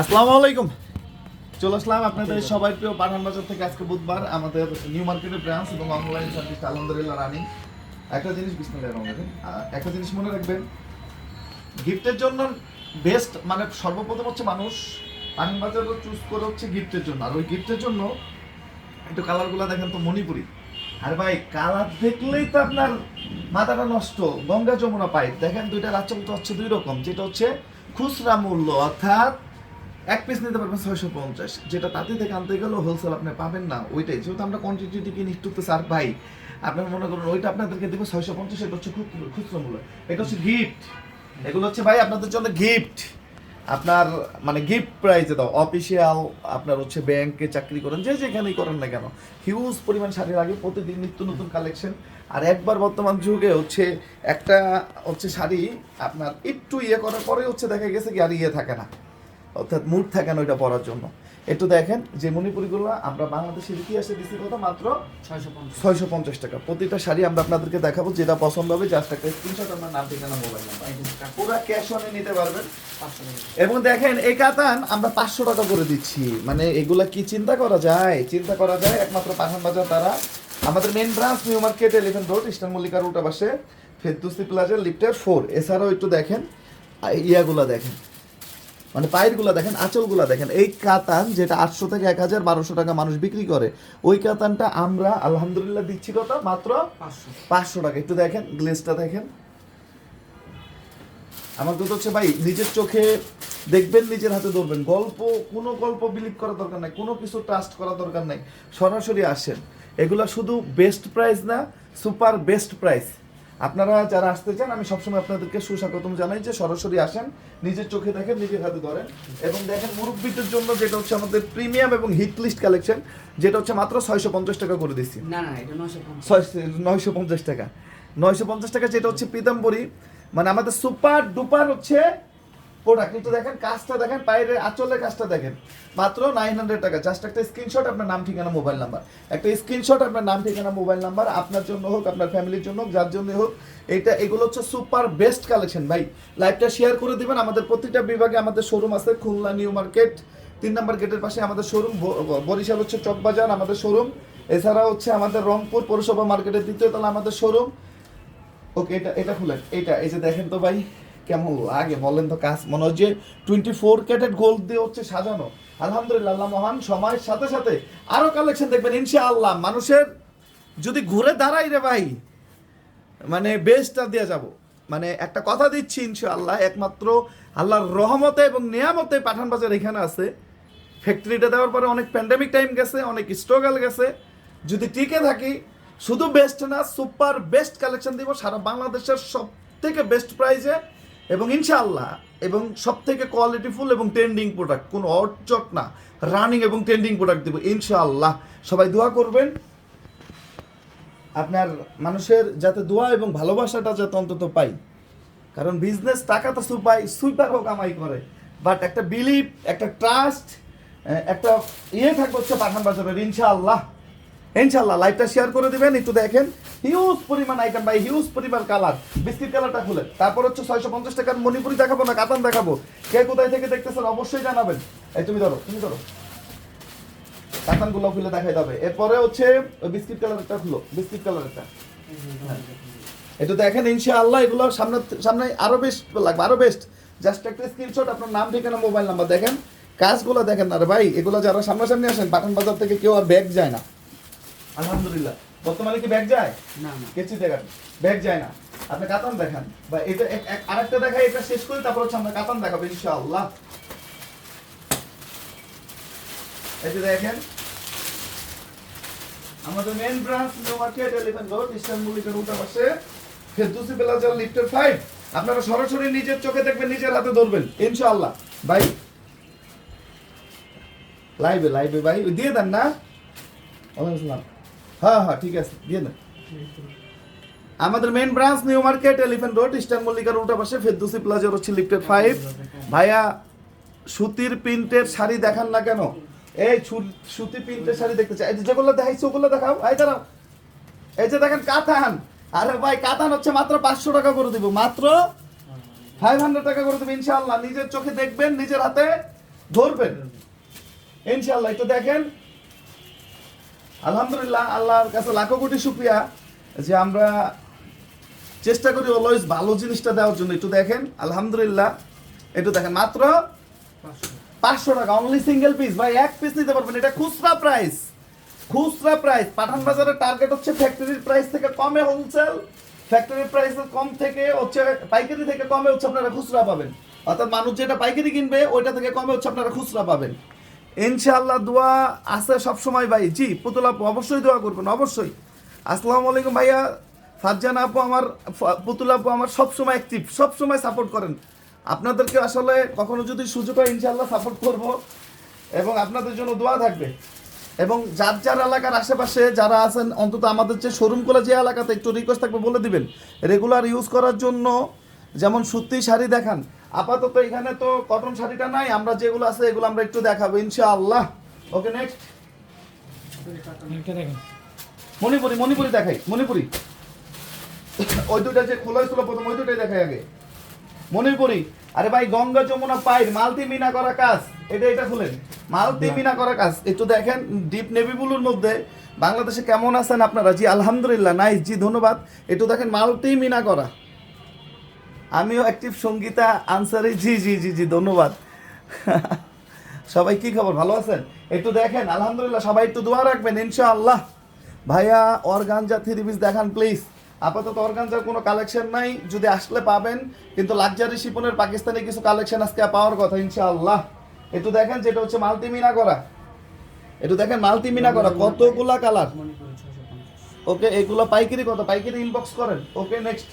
আসসালামু আলাইকুম। চলে আসলাম আপনাদের সবাই প্রিয় পাঠান বাজার থেকে আজকে বুধবার আমাদের নিউ মার্কেটের ব্রাঞ্চ এবং অনলাইন সার্ভিস আলহামদুলিল্লাহ রানিং একটা জিনিস রহমানির একটা জিনিস মনে রাখবেন গিফটের জন্য বেস্ট মানে সর্বপ্রথম হচ্ছে মানুষ পাঠান বাজার চুজ করে হচ্ছে গিফটের জন্য। আর ওই গিফটের জন্য একটু কালারগুলো দেখেন তো মণিপুরি। আর ভাই কালার দেখলেই তো আপনার মাথাটা নষ্ট, গঙ্গা যমুনা পাইপ। দেখেন দুইটার আচল তো হচ্ছে দুই রকম, যেটা হচ্ছে খুচরা মূল্য, অর্থাৎ এক পিস নিতে পারবেন ছয়শো পঞ্চাশ। যেটা তাতে থেকে আনতে গেলেও হোলসেল আপনি পাবেন না, ওইটাই। যেহেতু আমরা কোয়ান্টিটি কিনি একটু তো স্যার ভাই, আপনার মনে করুন, ওইটা আপনাদেরকে দেবো ছয়শো পঞ্চাশ এটা হচ্ছে খুব খুচরো মূল্য এটা হচ্ছে গিফট এগুলো হচ্ছে ভাই আপনাদের জন্য গিফট আপনার মানে গিফট প্রাইজে দাও অফিসিয়াল আপনার হচ্ছে ব্যাংকে চাকরি করেন, যে যেখানেই করেন না কেন। হিউজ পরিমাণ শাড়ি লাগে প্রতিদিন নিত্য নতুন কালেকশন আর একবার বর্তমান যুগে হচ্ছে একটা হচ্ছে শাড়ি আপনার একটু ইয়ে করার পরে হচ্ছে দেখা গেছে কি আর ইয়ে থাকে না। অর্থাৎ মুড থাকে না ওইটা পরার জন্য। একটু দেখেন যে মণিপুরিগুলো আমরা বাংলাদেশের ইতিহাসে দিচ্ছি কত? মাত্র ছয়শো পঞ্চাশ। ছয়শো পঞ্চাশ টাকা। প্রতিটা শাড়ি আমরা আপনাদেরকে দেখাবো যেটা পছন্দ হবে জাস্ট একটা স্ক্রিনশট আপনার নাম ঠিকানা মোবাইল নাম্বার পুরো ক্যাশ অনে নিতে পারবেন। এবং দেখেন এই কাতান আমরা পাঁচশো টাকা করে দিচ্ছি। মানে এগুলা কি চিন্তা করা যায়? চিন্তা করা যায় একমাত্র পাঠান বাজার তারা আমাদের main branch new market elephant road eastern মল্লিকার উল্টা পাশে ফেরদুসি প্লাজার লিফটের ফোর এছাড়াও একটু দেখেন ইয়াগুলা দেখেন। মানে পায়েরগুলা দেখেন আঁচলগুলা দেখেন এই কাতান যেটা আটশো থেকে এক হাজার বারোশো টাকা মানুষ বিক্রি করে ওই কাতানটা আমরা আলহামদুলিল্লাহ দিচ্ছি কত? মাত্র পাঁচশো। টাকা। একটু দেখেন গ্লেসটা দেখেন। আমার কথা হচ্ছে ভাই নিজের চোখে দেখবেন নিজের হাতে ধরবেন। গল্প কোনো গল্প বিলিভ করার দরকার নাই কোনো কিছু ট্রাস্ট করা দরকার নাই। সরাসরি আসেন। এগুলা শুধু বেস্ট প্রাইস না সুপার বেস্ট প্রাইস আপনারা যারা আসতে চান আমি সবসময় আপনাদেরকে সুস্বাগতম জানাই যে সরাসরি আসেন নিজের চোখে দেখেন নিজের হাতে ধরেন। এবং দেখেন মুরব্বীদের জন্য যেটা হচ্ছে আমাদের প্রিমিয়াম এবং হিট লিস্ট কালেকশন যেটা হচ্ছে মাত্র ছয়শো পঞ্চাশ টাকা করে দিচ্ছি। না এটা নয়শো পঞ্চাশ টাকা। নয়শো পঞ্চাশ টাকা যেটা হচ্ছে পিতাম্বরী মানে আমাদের সুপার ডুপার হচ্ছে প্রোডাক্ট একটু দেখেন কাজটা দেখেন পায়ের আঁচলের কাজটা দেখেন। মাত্র নাইন হান্ড্রেড টাকা। জাস্ট একটা স্ক্রিনশট আপনার নাম, ঠিকানা মোবাইল নাম্বার একটা স্ক্রিনশট আপনার নাম, ঠিকানা মোবাইল নাম্বার আপনার জন্য হোক, আপনার ফ্যামিলির জন্য হোক, যার জন্য হোক, এটা, এগুলো হচ্ছে সুপার বেস্ট কালেকশন ভাই। লাইভটা শেয়ার করে দিবেন। আমাদের প্রতিটা বিভাগে আমাদের শোরুম আছে, খুলনা নিউ মার্কেট তিন নম্বর গেটের পাশে আমাদের শোরুম বরিশাল হচ্ছে চকবাজার আমাদের শোরুম এছাড়া হচ্ছে আমাদের রংপুর পৌরসভা মার্কেটের দ্বিতীয় তলা আমাদের শোরুম ওকে এটা এটা খুলেন। এটা, এই যে দেখেন তো ভাই কেমন লাগে বলেন তো কাজ? মনে হয় যে টোয়েন্টি ফোর ক্যারেট গোল্ড দিয়ে হচ্ছে সাজানো। আলহামদুলিল্লাহ মহান, সময়ের সাথে সাথে আরও কালেকশন দেখবেন, ইনশাআল্লাহ। মানুষের যদি ঘুরে দাঁড়াই রে ভাই মানে বেস্টটা দিয়ে যাব। মানে একটা কথা দিচ্ছি, ইনশাআল্লাহ, একমাত্র আল্লাহর রহমতে এবং নিয়ামতে পাঠান বাজার এখানে আছে। ফ্যাক্টরিটা দেওয়ার পরে অনেক প্যান্ডেমিক টাইম গেছে, অনেক স্ট্রাগল গেছে। যদি টিকে থাকি, শুধু বেস্ট না সুপার বেস্ট কালেকশন দিব সারা বাংলাদেশের সব থেকে বেস্ট প্রাইজে এবং ইনশাআল্লাহ, এবং সব থেকে কোয়ালিটিফুল এবং ট্রেন্ডিং প্রোডাক্ট কোনো অর্চক না রানিং এবং ট্রেন্ডিং প্রোডাক্ট দেবো, ইনশাআল্লাহ। সবাই দোয়া করবেন। আপনার মানুষের যাতে দোয়া এবং ভালোবাসাটা যাতে অন্তত পাই। কারণ বিজনেস টাকা তো সুপাই সুইপারও কামাই করে। বাট একটা বিলিভ একটা ট্রাস্ট একটা ইয়ে থাকবে হচ্ছে পাঠান বাজারের, ইনশাআল্লাহ। ইনশাআল্লাহ লাইভটা শেয়ার করে দিবেন, একটু দেখেন। হিউজ পরিমাণ আইটেম ভাই হিউজ পরিমাণ কালার বিস্কিট কালারটা খুলে। তারপর হচ্ছে ছয়শো পঞ্চাশ টাকার মণিপুরি দেখাবো না, কাতান দেখাবো। কে কোথায় থেকে দেখতেছেন অবশ্যই জানাবেন। এই তুমি ধরো তুমি ধরো। কাতানগুলো খুলে দেখাই যাবে এরপরে হচ্ছে বিস্কিট কালারটা খুলো বিস্কিট কালারটা এটা দেখেন, ইনশাআল্লাহ এগুলো সামনে সামনে আরও বেস্ট লাগবে, আরও বেস্ট জাস্ট একটা স্ক্রিনশট আপনার নাম, ঠিকানা মোবাইল নাম্বার দেখেন। কাজগুলো দেখেন না রে ভাই, এগুলো যারা সামনাসামনি আসেন পাঠান বাজার থেকে কেউ আর ব্যাগ যায় না। আলহামদুলিল্লাহ। বর্তমানে কি ব্যাগ যায়? না না। কেচি দেখান ব্যাগ যায় না। আপনি কাতান দেখান। বা এটা আরেকটা দেখাই এটা শেষ করি তারপর হচ্ছে আমরা কাতান দেখাবো ইনশাআল্লাহ। এই যে দেখেন আমাদের main branch new market elephant road eastern মুলিকের উল্টা পাশে। ফেরদৌসি প্লাজার লিফটের ফাইভ আপনারা সরাসরি নিজের চোখে দেখবেন নিজের হাতে ধরবেন ইনশাআল্লাহ। ভাই লাইভে লাইভে ভাই দিয়ে দেন না। ওয়ালাইকুম আসসালাম। হ্যাঁ হ্যাঁ ঠিক আছে, দিয়ে দেন। আমাদের main branch new market elephant road eastern মল্লিকার উল্টা পাশে ফেরদৌসি প্লাজার হচ্ছে লিফটেড ফাইভ ভাইয়া, সুতির প্রিন্টের শাড়ি দেখান না কেন? এই সুতি প্রিন্টের শাড়ি দেখতে চাই। যেগুলো দেখাইছো, ওগুলো দেখাও। এই দাঁড়াও। এই যে দেখেন কাতান আরে ভাই কাতান হচ্ছে মাত্র পাঁচশো টাকা করে দিব। মাত্র ফাইভ হান্ড্রেড টাকা করে দেবো, ইনশাআল্লাহ। নিজের চোখে দেখবেন, নিজের হাতে ধরবেন। ইনশাল্লাহ একটু দেখেন। আলহামদুলিল্লাহ, আল্লাহর কাছে লাখো কোটি শুক্রিয়া যে আমরা চেষ্টা করি অলওয়েজ ভালো জিনিসটা দেওয়ার জন্য। একটু দেখেন, আলহামদুলিল্লাহ, একটু দেখেন, মাত্র পাঁচশো টাকা অনলি সিঙ্গেল পিস ভাই, এক পিস নিতে পারবেন, এটা খুচরা প্রাইস খুচরা প্রাইস পাঠান বাজারের টার্গেট হচ্ছে ফ্যাক্টরির প্রাইস থেকে কমে হোলসেল ফ্যাক্টরির প্রাইস কম থেকে হচ্ছে পাইকারি থেকে কমে হচ্ছে আপনারা খুচরা পাবেন। অর্থাৎ মানুষ যেটা পাইকারি কিনবে, ওইটা থেকে কমে হচ্ছে আপনারা খুচরা পাবেন। ইনশাআল্লাহ দোয়া আছে সবসময় ভাই। জি, পুতুল আপু, অবশ্যই দোয়া করবেন, অবশ্যই। আসসালামু আলাইকুম ভাইয়া। ফারজান আপু আমার, পুতুল আপু আমার সবসময় অ্যাক্টিভ সবসময় সাপোর্ট করেন। আপনাদেরকে আসলে কখনো যদি সুযোগ হয়, ইনশাআল্লাহ সাপোর্ট করব এবং আপনাদের জন্য দোয়া থাকবে। এবং যার যার এলাকার আশেপাশে যারা আছেন, অন্তত আমাদের যে শোরুমগুলো যে এলাকাতে একটু রিকোয়েস্ট থাকবে বলে দিবেন। রেগুলার ইউজ করার জন্য যেমন সুতি শাড়ি দেখান আপাতত এখানে তো কটন শাড়িটা নাই আমরা যেগুলো আছে এগুলো আমরা একটু দেখাবো ইনশাআল্লাহ। ওকে নেক্সট মণিপুরি মণিপুরি দেখাই মণিপুরি। ওই দুটা যে খোলা ছিল প্রথম ওই দুটাই দেখাই আগে। মণিপুরি। আরে ভাই গঙ্গা যমুনা পাইর মালতি মিনা করা কাজ। এটা এটা খুলেন। মালতি মিনা করা কাজ। একটু দেখেন ডিপ নেভি ব্লুর মধ্যে বাংলাদেশে কেমন আছেন আপনারা? জি আলহামদুলিল্লাহ নাইস। জি ধন্যবাদ। একটু দেখেন মালতি মিনা করা। আমিও অ্যাক্টিভ সঙ্গীতা আনসারে, জি জি জি জি, ধন্যবাদ। সবাই কি খবর, ভালো আছেন? একটু দেখেন, আলহামদুলিল্লাহ, সবাই একটু দোয়া রাখবেন, ইনশাআল্লাহ। ভাইয়া, অর্গানজা থ্রি পিস দেখান প্লিজ আপাতত অর্গানজার কোনো কালেকশন নাই, যদি আসলে পাবেন, কিন্তু লাক্সারি শিপনের পাকিস্তানি কিছু কালেকশন আজকে পাওয়ার কথা, ইনশাআল্লাহ। একটু দেখেন, যেটা হচ্ছে মাল্টিমিনা করা। একটু দেখেন, মাল্টিমিনা করা, কতগুলা কালার ওকে, এগুলো পাইকারি কত? পাইকারি ইনবক্স করেন। ওকে নেক্সট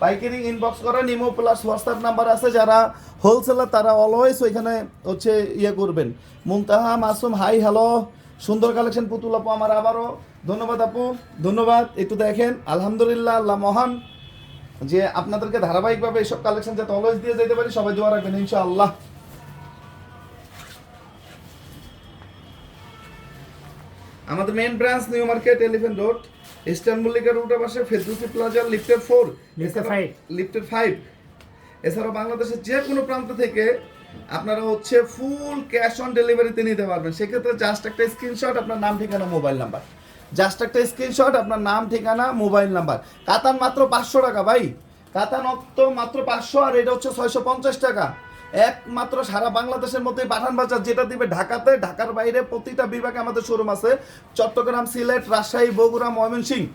পাইকারি ইনবক্স করেন ইমো প্লাস হোয়াটসঅ্যাপ নাম্বার আছে যারা হোলসেলার তারা অলওয়েজ ওইখানে হচ্ছে ইয়ে করবেন। মুমতাহা মাসুম হাই হ্যালো সুন্দর কালেকশন পুতুল আপু আমার আবারও। ধন্যবাদ আপু, ধন্যবাদ, একটু দেখেন, আলহামদুলিল্লাহ, আল্লাহ মহান। যে আপনাদেরকে ধারাবাহিকভাবে এইসব কালেকশন যাতে অলওয়েজ দিয়ে যেতে পারি, সবাই দোয়া রাখবেন, ইনশাআল্লাহ। আমাদের main branch new market elephant road eastern Mallika রোডের পাশে ফেরদৌসি প্লাজা লিফটের ফোর. লিফটের ফাইভ এছাড়াও বাংলাদেশের যে কোনো প্রান্ত থেকে আপনারা হচ্ছে ফুল ক্যাশ অন ডেলিভারিতে নিতে পারবেন। সেক্ষেত্রে জাস্ট একটা স্ক্রিনশট আপনার নাম ঠিকানা মোবাইল নাম্বার জাস্ট একটা স্ক্রিনশট আপনার নাম ঠিকানা মোবাইল নাম্বার কাতান মাত্র পাঁচশো টাকা ভাই। কাতান মাত্র পাঁচশো আর এটা হচ্ছে ছয়শো পঞ্চাশ টাকা। একমাত্র সারা বাংলাদেশের মধ্যে পাঠান বাজার যেটা দিবে ঢাকাতে। ঢাকার বাইরে প্রতিটা বিভাগে আমাদের শোরুম আছে। চট্টগ্রাম সিলেট রাজশাহী বগুড়া ময়মনসিংহ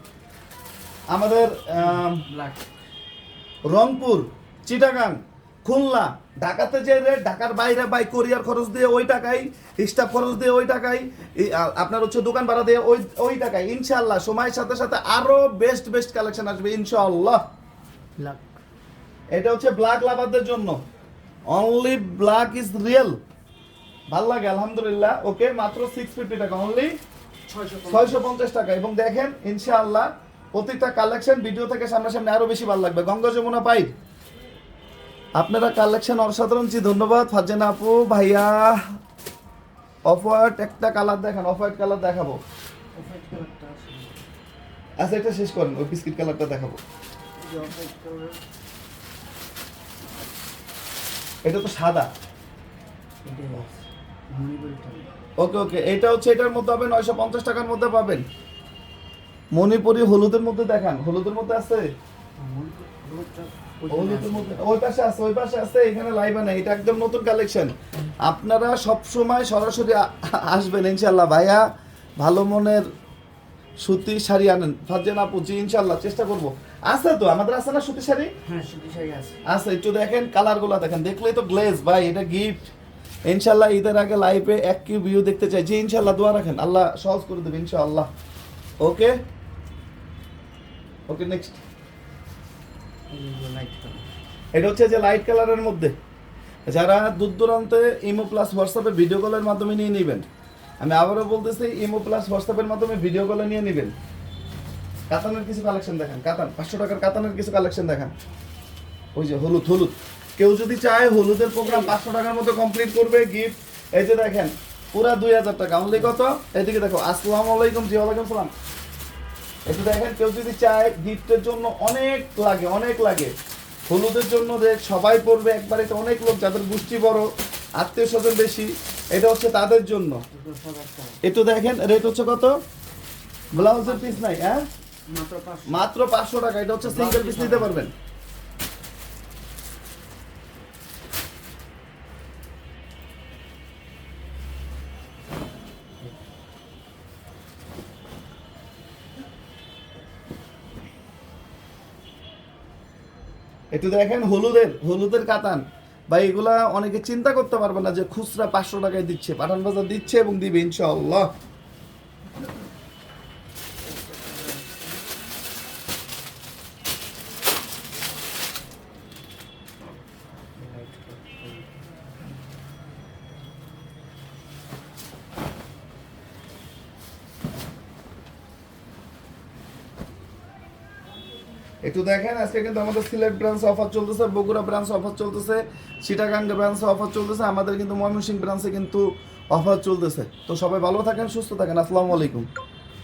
আমাদের আম, রংপুর চিটাগাং খুলনা। ঢাকাতে যে রেট ঢাকার বাইরে বাই কোরিয়ার খরচ দিয়ে ওই টাকাই স্টাফ খরচ দিয়ে ওই টাকাই আপনার হচ্ছে দোকান ভাড়া দিয়ে ওই ওই টাকায় ইনশাল্লাহ সময়ের সাথে সাথে আরও বেস্ট বেস্ট কালেকশন আসবে ইনশাল্লাহ এটা হচ্ছে ব্ল্যাক লাভারদের জন্য। অনলি ব্ল্যাক ইজ রিয়েল ভালো লাগে আলহামদুলিল্লাহ। ওকে মাত্র সিক্স ফিফটি টাকা অনলি ছয়শো পঞ্চাশ। টাকা। এবং দেখেন ইনশাআল্লাহ প্রত্যেকটা কালেকশন ভিডিও থেকে সামনাসামনি আরও বেশি ভালো লাগবে। গঙ্গা যমুনা পাই আপনারা কালেকশন অসাধারণ জি ধন্যবাদ। ফারজানা আপু ভাইয়া অফ হোয়াইট একটা কালার দেখান অফ হোয়াইট কালার দেখাবো আচ্ছা এটা শেষ করেন ওই বিস্কিট কালারটা দেখাবো এই যে অফাইট কালার এটা তো সাদা। ওকে ওকে এটা হচ্ছে এটার মধ্যে হবে নয়শো পঞ্চাশ টাকার মধ্যে পাবেন। মণিপুরি হলুদের মধ্যে দেখান। হলুদের মধ্যে আছে? মধ্যে ওই পাশে আছে ওই পাশে আছে এখানে লাইভ না এটা একদম নতুন কালেকশন আপনারা সব সময় সরাসরি আসবেন ইনশাল্লাহ ভাইয়া ভালো মনের সুতি শাড়ি আনেন। ফারজান আপু জি ইনশাল্লাহ চেষ্টা করব। আছে তো? আমাদের আছে না সুতি শাড়ি? হ্যাঁ সুতি শাড়ি আছে। একটু দেখেন কালারগুলো দেখেন। দেখলেই তো গ্লেজ ভাই এটা গিফট ইনশাল্লাহ ঈদের আগে লাইভে এক কি ভিউ দেখতে চাই? জি ইনশাল্লাহ দোয়া রাখেন। আল্লাহ সহজ করে দেবে ইনশাআল্লাহ। ওকে ওকে নেক্সট কালার এটা হচ্ছে যে লাইট কালারের মধ্যে। যারা দূর দূরান্তে ইমো প্লাস হোয়াটসঅ্যাপে ভিডিও কলের মাধ্যমে নিয়ে নেবেন আমি আবারও বলতেছি ইমো প্লাস হোয়াটসঅ্যাপের মাধ্যমে ভিডিও কলে নিয়ে নেবেন। কাতানের কিছু কালেকশন দেখান, কাতান, পাঁচশো টাকার কাতানের কিছু কালেকশন দেখান। ওই যে হলুদ হলুদ। কেউ যদি চায় হলুদের প্রোগ্রাম পাঁচশো টাকার মতো কমপ্লিট করবে গিফট এই যে দেখেন, পুরা দুই হাজার টাকা। অনলি কত? এদিকে দেখো, আসসালামু আলাইকুম, জি, ওয়ালাইকুম সালাম। একটু দেখেন, কেউ যদি চায় গিফটের জন্য অনেক লাগে অনেক লাগে। হলুদের জন্য যে সবাই পড়বে, একবারে তো অনেক লোক, যাদের গোষ্ঠী বড় আত্মীয় স্বজন বেশি, এটা হচ্ছে তাদের জন্য। একটু দেখেন রেট হচ্ছে কত? ব্লাউজের পিস নাই হ্যাঁ? মাত্র পাঁচশো। টাকা এটা হচ্ছে সিঙ্গেল পিস নিতে পারবেন। একটু দেখেন হলুদের হলুদের কাতান। বা এগুলা অনেকে চিন্তা করতে পারবে না যে খুচরা পাঁচশো টাকায় দিচ্ছে পাঠান বাজার দিচ্ছে এবং দিবে ইনশাআল্লাহ। একটু দেখেন, আজকে কিন্তু আমাদের সিলেট ব্রাঞ্চ অফার চলতেছে, বগুড়া ব্রাঞ্চ অফার চলতেছে চিটাগাং ব্রাঞ্চ অফার চলতেছে, আমাদের কিন্তু ময়মনসিংহ ব্রাঞ্চে কিন্তু অফার চলতেছে। তো সবাই ভালো থাকেন, সুস্থ থাকেন, আসসালামু আলাইকুম।